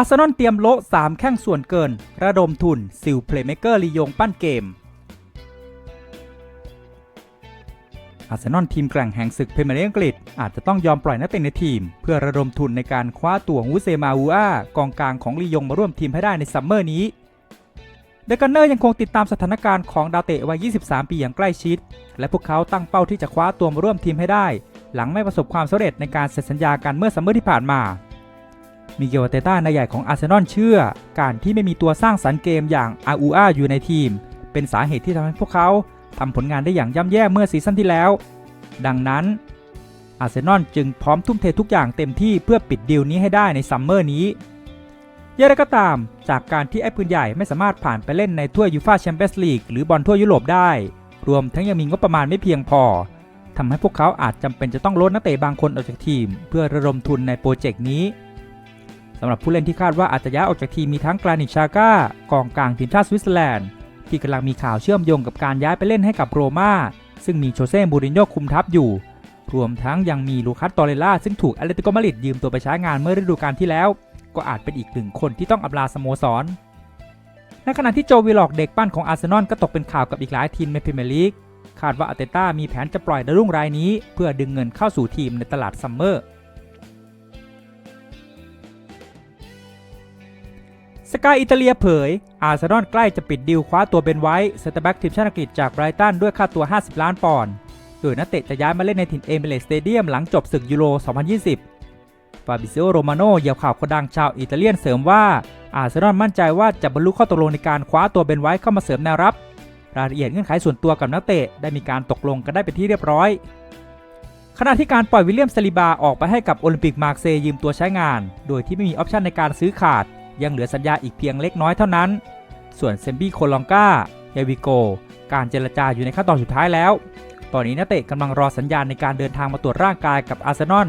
อาร์เซนอลเตรียมโละ 3 แข้งส่วนเกิน ระดมทุนซิลเพลย์เมเกอร์ลียงปั้นเกม อาร์เซนอลทีมแกร่งแห่งศึกพรีเมียร์ลีกอังกฤษ อาจจะต้องยอมปล่อยนักเตะในทีม เพื่อระดมทุนในการคว้าตัวฮูเซมาอูอากองกลางของลียงมาร่วมทีมให้ได้ในซัมเมอร์นี้เดกันเนอร์ยังคงติดตามสถานการณ์ของดาวเตะวัย 23 ปีอย่างใกล้ชิด และพวกเขาตั้งเป้าที่จะคว้าตัวมาร่วมทีมให้ได้ หลังไม่ประสบความสำเร็จในการเซ็นสัญญากันเมื่อซัมเมอร์ที่ผ่านมา มิเกลเตต้านายใหญ่ของอาร์เซนอลเชื่อ การที่ไม่มีตัวสร้างสรรค์เกมอย่างอาอูอาอยู่ในทีม เป็นสาเหตุที่ทำให้พวกเขาทำผลงานได้อย่างย่ำแย่เมื่อซีซั่นที่แล้ว ดังนั้นอาร์เซนอลจึงพร้อมทุ่มเททุกอย่างเต็มที่เพื่อปิดดีลนี้ให้ได้ในซัมเมอร์นี้อย่างไรก็ตาม จากการที่ไอ้ปืนใหญ่ไม่สามารถผ่านไปเล่นในถ้วยยูฟาแชมเปี้ยนส์ลีกหรือบอลทั่วยุโรปได้ รวมทั้งยังมีงบประมาณไม่เพียงพอทำให้พวกเขาอาจจำเป็นจะต้องลดนักเตะบางคนออกจากทีม เพื่อระดมทุนในโปรเจกต์นี้ สำหรับผู้เล่นที่คาดว่าอาจจะย้ายออกจากทีมมีทั้งกรานิชชาก้ากองกลางทีมชาติสวิตเซอร์แลนด์ ที่กำลังมีข่าวเชื่อมโยงกับการย้ายไปเล่นให้กับโรม่าซึ่งมีโชเซ่มูรินโญ่คุมทัพอยู่ รวมทั้งยังมีลูคัสตอเรล่าซึ่งถูกแอตเลติโกมาดริดยืมตัวไปใช้งานเมื่อฤดูกาลที่แล้ว ก็อาจเป็นอีกหนึ่งคนที่ต้องอำลาสโมสรในขณะที่โจวิลล็อกเด็กปั้นของอาร์เซนอลก็ตกเป็นข่าวกับอีกหลายทีมในพรีเมียร์ลีกคาดว่าอาเตต้ามีแผนจะปล่อยดารุ่งรายนี้ เพื่อดึงเงินเข้าสู่ทีมในตลาดซัมเมอร์ สกายอิตาเลียเผย อาร์เซนอลใกล้จะปิดดีลคว้าตัวเบนไว้เซนเตอร์แบ็กทีมชาติอังกฤษจากไบรตันด้วยค่าตัว 50 ล้านปอนด์ โดยนักเตะจะย้ายมาเล่นในถิ่นเอมิเรตสเตเดียมหลังจบศึกยูโร 2020 ฟาบิซิโอ โรมาโน่เหยี่ยวข่าวคนดังชาวอิตาเลียนเสริมว่า อาร์เซนอลมั่นใจว่าจะบรรลุข้อตกลงในการคว้าตัวเบนไว้เข้ามาเสริมแนวรับ รายละเอียดเงื่อนไขส่วนตัวกับนักเตะได้มีการตกลงกันได้เป็นที่เรียบร้อย ขณะที่การปล่อยวิลเลียมซาลิบาออกไปให้กับโอลิมปิกมาร์เซยืมตัวใช้งาน โดยที่ไม่มีออปชันในการซื้อขาด ยังเหลือสัญญาอีกเพียงเล็กน้อยเท่านั้น ส่วนเซมบี้โคลองกาเฮวิโก การเจรจาอยู่ในขั้นตอนสุดท้ายแล้ว ตอนนี้นักเตะกำลังรอสัญญาณในการเดินทางมาตรวจร่างกายกับอาร์เซนอล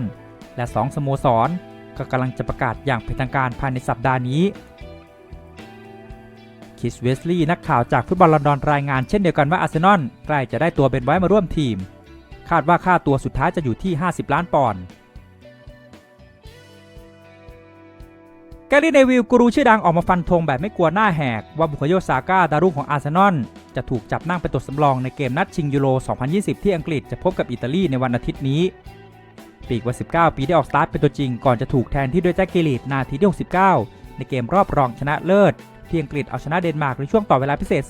และ 2 สโมสร ก็กำลังจะประกาศอย่างเป็นทางการภายในสัปดาห์นี้ คิสเวสลีย์นักข่าวจากฟุตบอลลอนดอนรายงานเช่นเดียวกันว่าอาร์เซนอลใกล้จะได้ตัวเบนไว้มาร่วมทีม คาดว่าค่าตัวสุดท้ายจะอยู่ที่ 50 ล้านปอนด์ แกรี่เนวิลกูรูชื่อดังออกมาฟันธงแบบไม่กลัวหน้าแหก ว่าบุคโยซาก้าดารุ่งของอาร์เซนอลจะถูกจับนั่งเป็นตัวสำรองในเกมนัดชิงยูโร 2020 ที่อังกฤษจะพบกับอิตาลีในวันอาทิตย์นี้ ปีกว่า19 ปีได้ออกสตาร์ทเป็นตัวจริงก่อนจะถูกแทนที่ด้วยแจ็คเกลิตนาทีที่ 69 ในเกมรอบรองชนะเลิศ ที่อังกฤษเอาชนะเดนมาร์กในช่วงต่อเวลาพิเศษ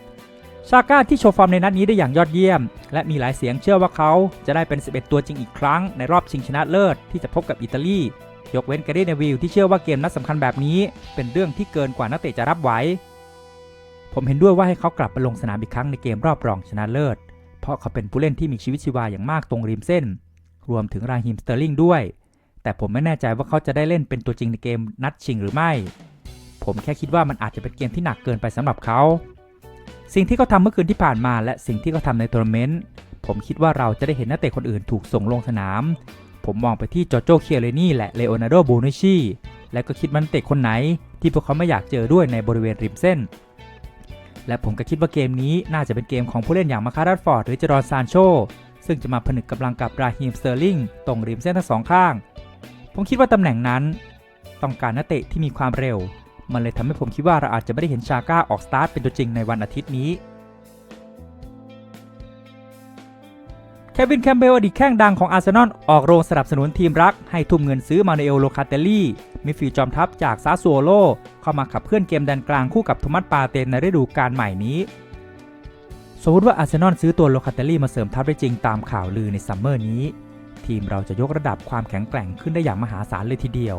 2-1ชาก้าที่โชว์ฟอร์มในนัดนี้ได้อย่างยอดเยี่ยม และมีหลายเสียงเชื่อว่าเขาจะได้เป็น 11 ตัวจริงอีกครั้งในรอบชิงชนะเลิศที่จะพบกับอิตาลี ยกเว้นแกรี่เนวิลที่เชื่อว่าเกมนัดสำคัญแบบนี้ เป็นเรื่องที่เกินกว่านักเตะจะรับไหว ผมเห็นด้วยว่าให้เขากลับมาลงสนามอีกครั้งในเกมรอบรองชนะเลิศ เพราะเขาเป็นผู้เล่นที่มีชีวิตชีวาอย่างมากตรงริมเส้น รวมถึงราฮิมสเตอร์ลิงด้วย แต่ผมไม่แน่ใจว่าเขาจะได้เล่นเป็นตัวจริงในเกมนัดชิงหรือไม่ ผมแค่คิดว่ามันอาจจะเป็นเกมที่หนักเกินไปสำหรับเขา สิ่งที่เขาทำเมื่อคืนที่ผ่านมาและสิ่งที่เขาทำในทัวร์นาเมนต์ผมคิดว่าเราจะได้เห็นนักเตะคนอื่นถูกส่งลงสนาม ผมมองไปที่จอร์โจเคียเรนีและเลโอนาร์โดโบนุชีและก็คิดว่านักเตะคนไหน ที่พวกเขาไม่อยากเจอด้วยในบริเวณริมเส้น และผมก็คิดว่าเกมนี้น่าจะเป็นเกมของผู้เล่นอย่างมาคารัสฟอร์ดหรือจอร์นซานโช ซึ่งจะมาผนึกกำลังกับราฮิมสเตอร์ลิงตรงริมเส้นทั้งสองข้าง ผมคิดว่าตำแหน่งนั้น ต้องการนักเตะที่มีความเร็ว มันเลยทำให้ผมคิดว่าเราอาจจะไม่ได้เห็นชาก้าออกสตาร์ทเป็นตัวจริงในวันอาทิตย์นี้ วินแคมเบลอดีตแข้งดังของอาร์เซนอลออกโรงสนับสนุนทีมรัก ให้ทุ่มเงินซื้อมาเนเอลโลคาเตลลี่มิฟิลจอมทัพจากซาซัวโลเข้ามาขับเคลื่อนเกมแดนกลางคู่กับโทมัสปาเตนในฤดูกาลใหม่นี้ สมมติว่าอาร์เซนอลซื้อตัวโลคาเตลลี่มาเสริมทัพได้จริงตามข่าวลือในซัมเมอร์นี้ ทีมเราจะยกระดับความแข็งแกร่งขึ้นได้อย่างมหาศาลเลยทีเดียว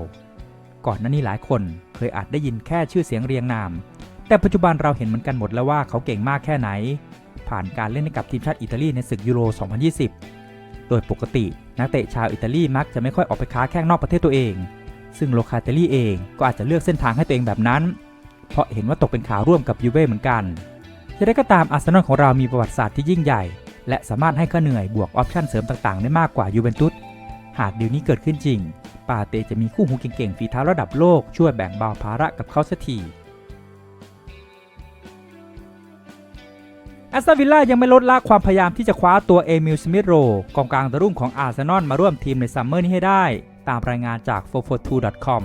ก่อนหน้านี้หลายคนเคยอาจได้ยินแค่ชื่อเสียงเรียงนาม แต่ปัจจุบันเราเห็นเหมือนกันหมดแล้วว่าเขาเก่งมากแค่ไหน ผ่านการเล่นให้กับทีมชาติอิตาลีในศึกยูโร 2020 โดยปกตินักเตะชาวอิตาลีมักจะไม่ค่อยออกไปค้าแข้งนอกประเทศตัวเอง ซึ่งโลคาเตลลี่เองก็อาจจะเลือกเส้นทางให้ตัวเองแบบนั้น เพราะเห็นว่าตกเป็นข่าวร่วมกับยูเว่เหมือนกันจะได้ก็ตามอาร์เซนอลของเรามีประวัติศาสตร์ที่ยิ่งใหญ่ และสามารถให้ค่าเหนื่อยบวกออปชั่นเสริมต่างๆ ได้มากกว่ายูเวนตุสหากดีลนี้เกิดขึ้นจริง ปาเตจะมีคู่หูเก่งๆฝีเท้าระดับโลกช่วยแบ่งเบาภาระกับเขาสักที แอสตันวิลล่ายังไม่ลดละความพยายามที่จะคว้าตัวเอมิลสมิธโรกองกลางดาวรุ่งของอาร์เซนอลมาร่วมทีมในซัมเมอร์นี้ให้ได้ ตามรายงานจาก 442.com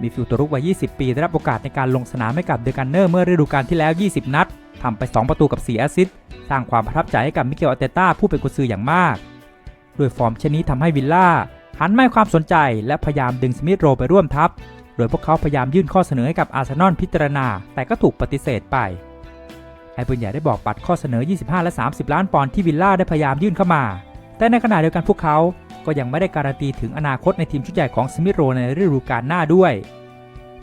มีฟิลตัวรุกวัย 20 ปีได้รับโอกาสในการลงสนามให้กับเดอะกันเนอร์เมื่อฤดูกาลที่แล้ว 20 นัดทำไป 2 ประตูกับ 4 แอสซิสต์สร้างความประทับใจให้กับมิเกลอาเตต้าผู้เป็นกุซืออย่างมาก ด้วยฟอร์มเช่นนี้ทำให้วิลล่าหันไมาให้ความสนใจและพยายามดึงสมิธโรไปร่วมทัพ โดยพวกเขาพยายามยื่นข้อเสนอให้กับอาร์เซนอลพิจารณา แต่ก็ถูกปฏิเสธไป ไอ้ปืนใหญ่ได้บอกปัดข้อเสนอ 25 และ 30 ล้านปอนด์ที่วิลล่าได้พยายามยื่นเข้ามา แต่ในขณะเดียวกันพวกเขาก็ยังไม่ได้การันตีถึงอนาคตในทีมชุดใหญ่ของสมิธโรในฤดูกาลหน้าด้วย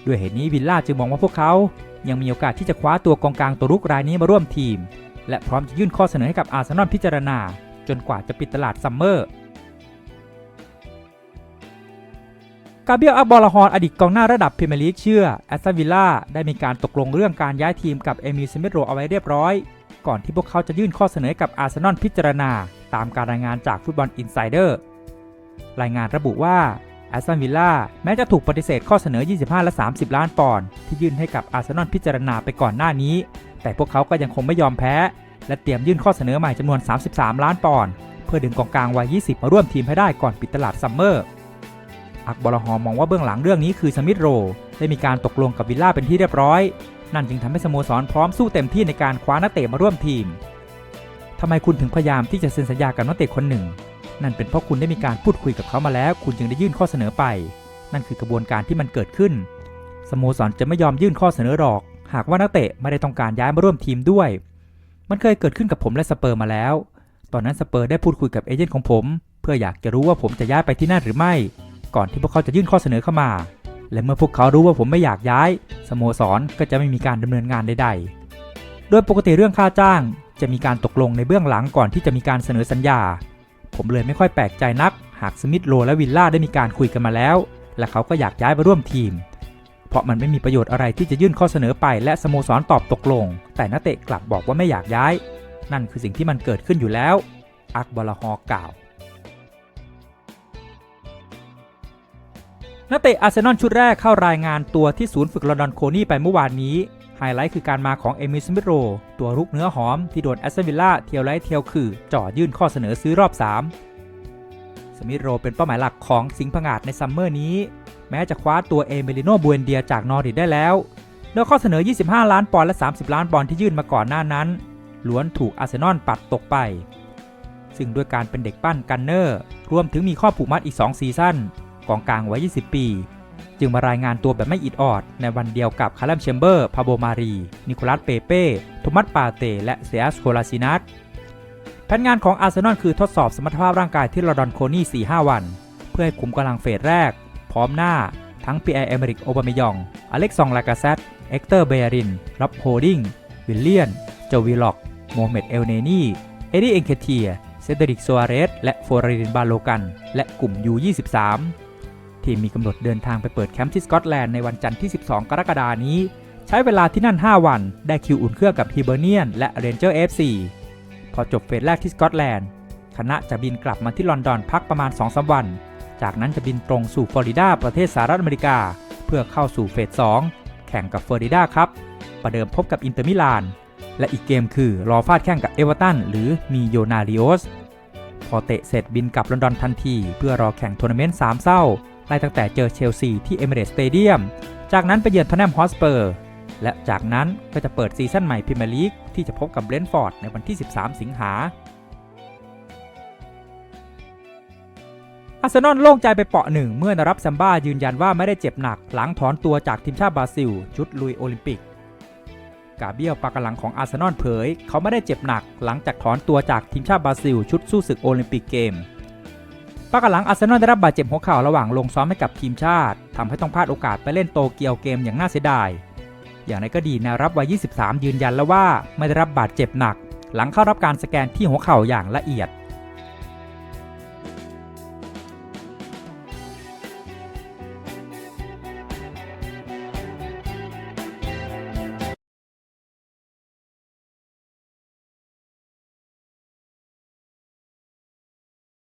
ด้วยเหตุนี้วิลล่าจึงมองว่าพวกเขา ยังมีโอกาสที่จะคว้าตัวกองกลางตัวรุกรายนี้มาร่วมทีม และพร้อมจะยื่นข้อเสนอให้กับอาร์เซนอลพิจารณา จนกว่าจะปิดตลาดซัมเมอร์ กาเบียลอับบอลฮอนอดีตกองหน้าระดับพรีเมียร์ลีกเชื่อแอสตันวิลล่าได้มีการตกลงเรื่องการย้ายทีมกับเอมิลสมิธโรเอาไว้เรียบร้อย ก่อนที่พวกเขาจะยื่นข้อเสนอกับอาร์เซนอลพิจารณา ตามการรายงานจากฟุตบอลอินไซเดอร์รายงานระบุว่าแอสตันวิลล่าแม้จะถูกปฏิเสธข้อเสนอ 25 และ 30 ล้านปอนด์ที่ยื่นให้กับอาร์เซนอลพิจารณาไปก่อนหน้านี้ แต่พวกเขาก็ยังคงไม่ยอมแพ้ และเตรียมยื่นข้อเสนอใหม่จำนวน 33 ล้านปอนด์เพื่อดึงกองกลางวัย 20 มาร่วมทีมให้ได้ก่อนปิดตลาดซัมเมอร์ อักบอลฮอมมองว่าเบื้องหลังเรื่องนี้คือสมิธโร ได้มีการตกลงกับวิลล่าเป็นที่เรียบร้อย นั่นจึงทำให้สโมสรพร้อมสู้เต็มที่ในการคว้านักเตะมาร่วมทีมทำไมคุณถึงพยายามที่จะเซ็นสัญญากับนักเตะคนหนึ่ง นั่นเป็นเพราะคุณได้มีการพูดคุยกับเขามาแล้ว คุณจึงได้ยื่นข้อเสนอไป นั่นคือกระบวนการที่มันเกิดขึ้น สโมสรจะไม่ยอมยื่นข้อเสนอหรอก หากว่านักเตะไม่ได้ต้องการย้ายมาร่วมทีมด้วย มันเคยเกิดขึ้นกับผมและสเปอร์มาแล้ว ตอนนั้นสเปอร์ได้พูดคุยกับเอเจนต์ของผม เพื่ออยากจะรู้ว่าผมจะย้ายไปที่นั่นหรือไม่ ก่อนที่พวกเขาจะยื่นข้อเสนอเข้ามา และเมื่อพวกเขารู้ว่าผมไม่อยากย้าย สโมสรก็จะไม่มีการดำเนินงานใดๆ โดยปกติเรื่องค่าจ้าง จะมีการตกลงในเบื้องหลังก่อนที่จะมีการเสนอสัญญา ผมเลยไม่ค่อยแปลกใจนัก หากสมิธโรและวิลล่าได้มีการคุยกันมาแล้ว และเขาก็อยากย้ายมาร่วมทีม เพราะมันไม่มีประโยชน์อะไรที่จะยื่นข้อเสนอไป และสโมสรตอบตกลง แต่นักเตะกลับบอกว่าไม่อยากย้าย นั่นคือสิ่งที่มันเกิดขึ้นอยู่แล้ว อักบอลฮอกล่าว นักเตะอาร์เซนอลชุดแรกเข้ารายงานตัวที่ศูนย์ฝึกลอนดอนโคนี่ไปเมื่อวานนี้ ไฮไลท์คือการมาของเอมิสมิโร ตัวรุกเนื้อหอม ที่โดนแอสตันวิลล่าเทียวไลท์เทียวคือ จ่อยื่นข้อเสนอซื้อรอบ 3 สมิโรเป็นเป้าหมายหลักของสิงห์ผงาดในซัมเมอร์นี้ แม้จะคว้าตัวเอมิลิโนบูเอนเดียจากนอริดได้แล้วโดยข้อเสนอ 25 ล้านปอนด์และ 30 ล้านปอนด์ที่ยื่นมาก่อนหน้านั้น ล้วนถูกอาร์เซนอลปัดตกไป ซึ่งด้วยการเป็นเด็กปั้นกันเนอร์ รวมถึงมีข้อผูกมัดอีก 2 ซีซั่น กองกลางไว้ 20 ปี จึงมารายงานตัวแบบไม่อิดออด ในวันเดียวกับคาร์ลัมเชมเบอร์ พาโบมารี นิโคลัสเปเป้โทมัสปาเต และเซียสโคลาซินัสแผนงานของอาร์เซนอลคือทดสอบสมรรถภาพร่างกายที่ลอดอนโคนี่ 4-5 วัน เพื่อให้คุมกำลังเฟสแรก พร้อมหน้า ทั้งปีแอร์เอเมริกโอบามยอง อเล็กซองลากาเซตเอ็กเตอร์เบยรินรับโฮดิงวิลเลียน โจวิล็อก โมเมดเอลเนนีเอดี้เอ็นเคเทีย เซเดริกซัวเรส และโฟรารินบาโลกัน และกลุ่ม U23 ทีมมีกำหนดเดินทางไปเปิดแคมป์ที่สกอตแลนด์ในวันจันทร์ที่ 12 กรกฎานี้ ใช้เวลาที่นั่น 5 วัน ได้คิวอุ่นเครื่องกับฮิเบอร์เนียนและเรนเจอร์ FC พอจบเฟสแรกที่สกอตแลนด์คณะจะบินกลับมาที่ลอนดอนพักประมาณ 2-3 วัน จากนั้นจะบินตรงสู่ฟลอริดาประเทศสหรัฐอเมริกา เพื่อเข้าสู่เฟส 2 แข่งกับฟลอริดาครับประเดิมพบกับอินเตอร์มิลาน และอีกเกมคือรอฟาดแข่งกับเอเวอร์ตันหรือมีโยนาริโอสพอเตะเสร็จบินกลับลอนดอนทันที เพื่อรอแข่งทัวร์นาเมนต์3เศร้า ไล่ตั้งแต่เจอเชลซีที่เอเมเรสสเตเดียม จากนั้นไปเยือนทอนแนมฮอสเปอร์ และจากนั้นก็จะเปิดซีซั่นใหม่พรีเมียร์ลีกที่จะพบกับเบรนท์ฟอร์ดในวันที่ 13 สิงหาอาร์เซนอลโล่งใจไปเปาะหนึ่งเมื่อนรับซัมบ้ายืนยันว่าไม่ได้เจ็บหนักหลังถอนตัวจากทีมชาติบราซิล ชุดลุยโอลิมปิก กาเบียลปากหลังของอาร์เซนอลเผย เขาไม่ได้เจ็บหนักหลังจากถอนตัวจากทีมชาติบราซิล ชุดสู้ศึกโอลิมปิกเกม ปากหลังอาร์เซนอลได้รับบาดเจ็บหัวเข่าระหว่างลงซ้อมให้กับทีมชาติทำให้ต้องพลาดโอกาสไปเล่นโตเกียวเกมอย่างน่าเสียดาย อย่างไรก็ดีแนวรับวัย 23 ยืนยันแล้วว่าไม่ได้รับบาดเจ็บหนัก หลังเข้ารับการสแกนที่หัวเข่าอย่างละเอียด